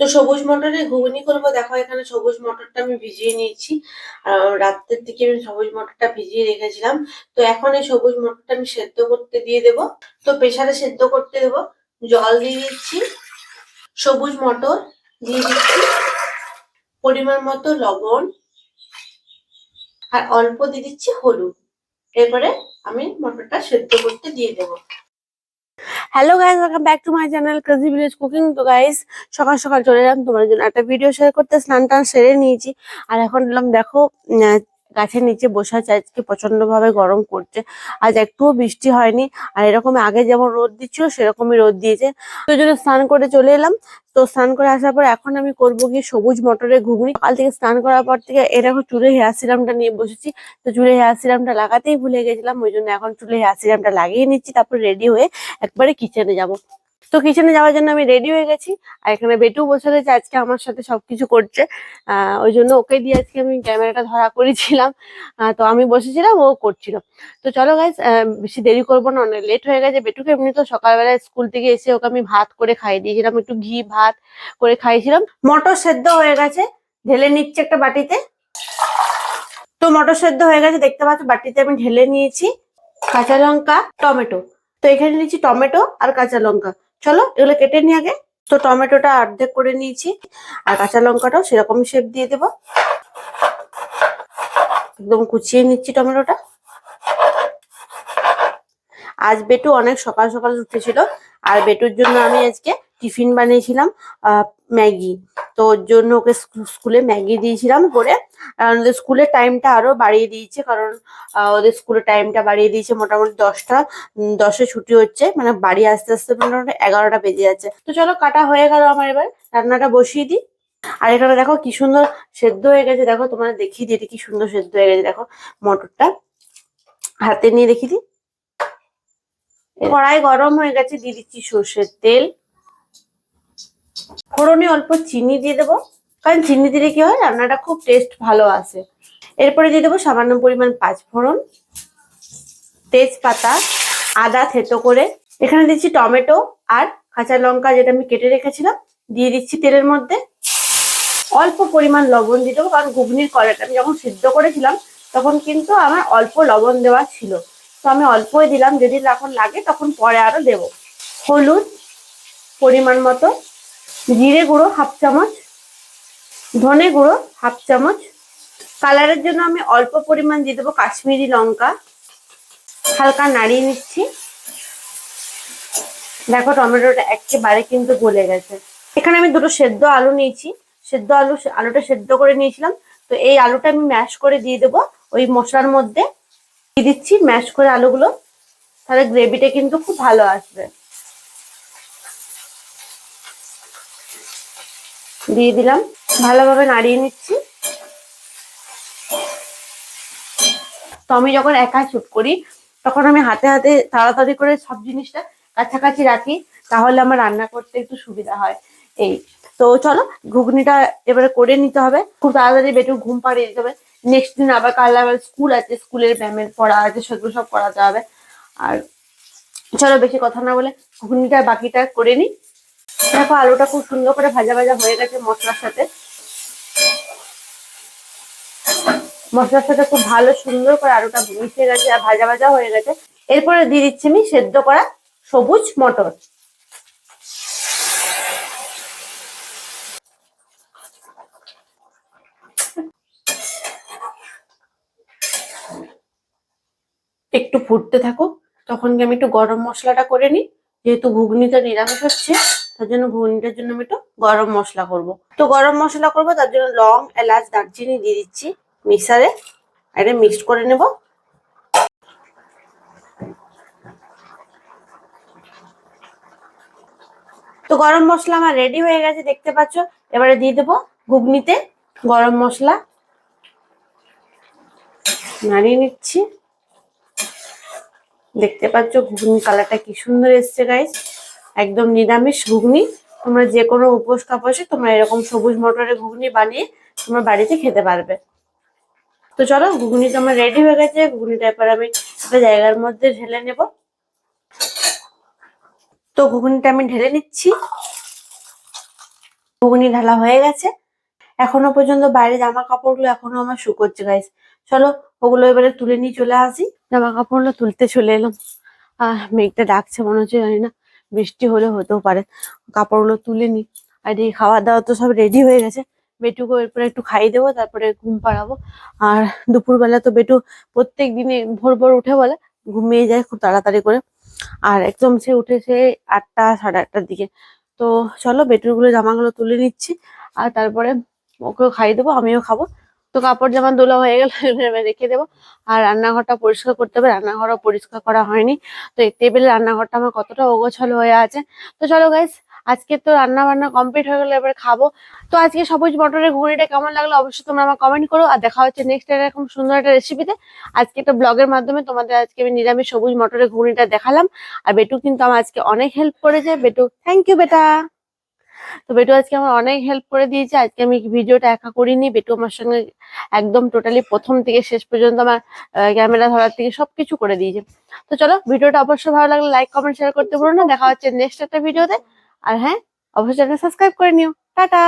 তো সবুজ মটরে ঘুগনি করব। দেখো, এখানে সবুজ মটরটা আমি ভিজিয়ে নিয়েছি। আর রাত্রের দিকে আমি সবুজ মটরটা ভিজিয়ে রেখেছিলাম। তো এখন এই সবুজ মটরটা আমি সেদ্ধ করতে দিয়ে দেব। তো প্রেসারে সেদ্ধ করতে দেব। জল দিয়ে দিচ্ছি। সবুজ মটর দিয়ে দিচ্ছি। পরিমাণ মতো লবণ। আর অল্প দিয়ে দিচ্ছি হলুদ। এরপরে আমি মটরটা সেদ্ধ করতে দিয়ে দেবো। Hello guys welcome back to my channel crazy village cooking তো গাইজ সকাল সকাল চলে এলাম। তোমার জন্য একটা ভিডিও শেয়ার করতে স্নান টান সেরে নিয়েছি। আর এখন এলাম, দেখো গাছের নিচে বসে আছে, আজকে প্রচণ্ড ভাবে গরম করছে। আজ একটুও বৃষ্টি হয়নি, আর এরকম আগে যেমন রোদ দিচ্ছিল, সেরকমই রোদ দিয়েছে। তো জন্য স্নান করে চলে এলাম। তো স্নান করে আসার পর এখন আমি করব গিয়ে সবুজ মটরের ঘুগনি। কাল থেকে স্নান করার পর থেকে এরকম চুলে হেয়ার সিরামটা নিয়ে বসেছি। তো চুলে হেয়ার সিরামটা লাগাতেই ভুলে গেছিলাম, ওই জন্য এখন চুলে হেয়ার সিরামটা লাগিয়ে নিচ্ছি, তারপর রেডি হয়ে একবারে কিচেনে যাব। তো কিচেনে যাওয়ার জন্য আমি রেডি হয়ে গেছি। আর এখানে বেটু বসে রয়েছে, আজকে আমার সাথে সবকিছু করছে। ওই জন্য ওকে দিয়ে আজকে আমি ক্যামেরাটা ধরা করেছিলাম। তো আমি বসেছিলাম, ও করছিল। তো চলো গাইজ বেশি দেরি করব না, অনেক লেট হয়ে গেছে। বেটুকে এমনি তো সকালবেলায় স্কুল থেকে এসে ওকে আমি ভাত করে খাইয়ে দিয়েছিলাম, একটু ঘি, ভাত করে খাইয়েছিলাম। মটর সেদ্ধ হয়ে গেছে, ঢেলে নিচ্ছে একটা বাটিতে। তো মটর সেদ্ধ হয়ে গেছে, দেখতে পাচ্ছ বাটিতে আমি ঢেলে নিয়েছি। কাঁচা লঙ্কা, টমেটো। তো এখানে নিয়েছি টমেটো আর কাঁচা লঙ্কা। চলো এগুলো কেটে নিই আগে। তো টমেটোটা অর্ধেক করে নিয়েছি, আর কাঁচা লঙ্কাটাও সেরকম শেপ দিয়ে দেব। একদম কুচিয়ে নিচ্ছি টমেটোটা। আজ বেটু অনেক সকাল সকাল উঠেছিল, আর বেটুর জন্য আমি আজকে টিফিন বানিয়েছিলাম ম্যাগি। তো ওর জন্য ওকে স্কু- স্কুলে ম্যাগি দিয়েছিলাম করে। ওদের স্কুলের টাইমটা আরও বাড়িয়ে দিয়েছে কারণ ওদের স্কুলের টাইমটা বাড়িয়ে দিয়েছে মোটামুটি দশটা দশে ছুটি হচ্ছে। মানে বাড়ি আসতে আসতে মোটামুটি এগারোটা বেজে যাচ্ছে। তো চলো, কাটা হয়ে গেল আমার এবার। রান্নাটা বসিয়ে দিই। আর এখানে দেখো কি সুন্দর সেদ্ধ হয়ে গেছে। দেখো তোমাদের দেখিয়ে দিই কি সুন্দর সেদ্ধ হয়ে গেছে। দেখো মটরটা হাতে নিয়ে দেখিয়ে দিই। কড়াই গরম হয়ে গেছে। দিয়ে দিচ্ছি সর্ষের তেল। ফোড়নে অল্প চিনি দিয়ে দেবো। কারণ চিনি দিলে কি হয়, রান্নাটা খুব টেস্ট ভালো আসে। এরপরে দিয়ে দেবো সামান্য পরিমাণ পাঁচ ফোড়ন, তেজপাতা, আদা থেতো করে। এখানে দিচ্ছি টমেটো আর কাঁচা লঙ্কা যেটা আমি কেটে রেখেছিলাম, দিয়ে দিচ্ছি তেলের মধ্যে। অল্প পরিমাণ লবণ দিয়ে দেবো, কারণ ঘুগনির কড়াইটা আমি যখন সিদ্ধ করেছিলাম, তখন কিন্তু আমার অল্প লবণ দেওয়া ছিল। তো আমি অল্পই দিলাম, যদি এখন লাগে তখন পরে আরও দেব। হলুদ পরিমাণ মতো। জিরে গুঁড়ো হাফ চামচ, ধনে গুঁড়ো হাফ চামচ। কালারের জন্য আমি অল্প পরিমাণ দিয়ে দেবো কাশ্মীরি লঙ্কা। হালকা নাড়িয়ে নিচ্ছি। দেখো টমেটোটা একেবারে কিন্তু গলে গেছে। এখানে আমি দুটো সেদ্ধ আলু নিয়েছি। সেদ্ধ আলু, আলুটা সেদ্ধ করে নিয়েছিলাম। তো এই আলুটা আমি ম্যাশ করে দিয়ে দেবো ওই মশলার মধ্যে। দিয়ে দিচ্ছি ম্যাশ করে আলুগুলো। তাহলে গ্রেভিটা কিন্তু খুব ভালো আসবে। দিয়ে দিলাম। ভালোভাবে নাড়িয়ে নিচ্ছি। তো আমি যখন একা শুট করি, তখন আমি হাতে হাতে তাড়াতাড়ি করে সব জিনিসটা কাছাকাছি রাখি, তাহলে আমার রান্না করতে একটু সুবিধা হয়। এই, তো চলো, ঘুগনিটা এবারে করে নিতে হবে। খুব তাড়াতাড়ি বেটু ঘুম পাড়িয়ে দিতে হবে। নেক্সট দিন আবার কাল আবার স্কুল আছে স্কুলের ব্যায়ামের পড়া আছে, সেগুলো সব করাতে হবে। আর চলো, বেশি কথা না বলে ঘুগনিটা বাকিটা করে নিই। দেখো, আলুটা খুব সুন্দর করে ভাজা ভাজা হয়ে গেছে মশলার সাথে। মশলার সাথে খুব ভালো সুন্দর করে আলুটা মিশে গেছে আর ভাজা ভাজা হয়ে গেছে। এরপরে দিয়ে দিচ্ছি আমি সেদ্ধ করা সবুজ মটর। একটু ফুটতে থাকুক, তখন আমি একটু গরম মশলাটা করে নিই? যেহেতু ঘুগনিটা নিরামিষ হচ্ছে, তার জন্য ঘুগনিটার জন্য আমি একটু গরম মশলা করব। তো গরম মশলা করব, তার জন্য লং, এলাচ, দারচিনি দিয়ে দিচ্ছি মিক্সারে এটা মিক্সড করে নেব। তো গরম মশলা আমার রেডি হয়ে গেছে, দেখতে পাচ্ছ? এবারে দিয়ে দেবো ঘুগনিতে গরম মশলা। নাড়িয়ে নিচ্ছি। দেখতে পাচ্ছ ঘুগনি কালারটা কি সুন্দর এসছে গাইস একদম নিরামিষ ঘুগনি। তোমরা যে কোনো উপোস কাপসে তোমরা এরকম সবুজ মটরের ঘুগনি বানিয়ে তোমরা বাড়িতে খেতে পারবে। তো চলো, ঘুগনি তো আমার রেডি হয়ে গেছে। ঘুগনিটা এবার আমি একটা জায়গার মধ্যে ঢেলে নেব। তো ঘুগনিটা আমি ঢেলে নিচ্ছি। ঘুগনি ঢালা হয়ে গেছে। এখনও পর্যন্ত বাইরে জামা কাপড়গুলো এখনও আমার শুকোচ্ছে গাইস চলো, ওগুলো এবারে তুলে নিয়ে চলে আসি। জামা কাপড়গুলো তুলতে চলে এলাম। আহ, মেঘটা ডাকছে, মনে হচ্ছে জানি না, বৃষ্টি হলে হতেও পারে। কাপড়গুলো তুলে নি আর এই খাওয়া দাওয়া তো সব রেডি হয়ে গেছে। বেটুকে এরপরে একটু খাইয়ে দেবো, তারপরে ঘুম পাড়াবো। আর দুপুরবেলা তো বেটু প্রত্যেক দিনে ভোর ভোর উঠে বলে, ঘুমিয়ে যায় খুব তাড়াতাড়ি করে। আর একদম সে উঠে সে আটটা, সাড়ে আটটার দিকে। তো চলো, বেটুরগুলো জামাগুলো তুলে নিচ্ছি। আর তারপরে ওকেও খাইয়ে দেবো, আমিও খাব। তো কাপড় জামা দোলা হয়ে গেলে রেখে দেবো। আর রান্নাঘরটা পরিষ্কার করতে হবে, রান্নাঘরও পরিষ্কার করা হয়নি। তো এই টেবিলে রান্নাঘরটা আমার কতটা অগোছালো হয়ে আছে। তো চলো গাইস আজকে তো রান্না বান্না কমপ্লিট হয়ে গেলে, এবার খাব। তো আজকে সবুজ মটরের ঘুগনিটা কেমন লাগল অবশ্যই তোমরা আমার কমেন্ট করো। আর দেখা হচ্ছে নেক্সট এরকম সুন্দর একটা রেসিপিতে আজকে একটা ব্লগের মাধ্যমে তোমাদের আজকে আমি নিরামিষ সবুজ মটরের ঘুগনিটা দেখালাম। আর বেটু কিন্তু আমার আজকে অনেক হেল্প করেছে। বেটু থ্যাংক ইউ বেটা। তো বেটু আজকে আমার অনেক হেল্প করে দিয়েছে। আজকে আমি ভিডিওটা একা করিনি। বেটু আমার সঙ্গে একদম টোটালি প্রথম থেকে শেষ পর্যন্ত আমার ক্যামেরা ধরার থেকে সবকিছু করে দিয়েছে। তো চলো, ভিডিওটা অবশ্যই ভালো লাগলে লাইক কমেন্ট শেয়ার করতে বলুন না। দেখা হচ্ছে নেক্সট একটা ভিডিওতে। আর হ্যাঁ অবশ্যই সাবস্ক্রাইব করে নিও। টাটা!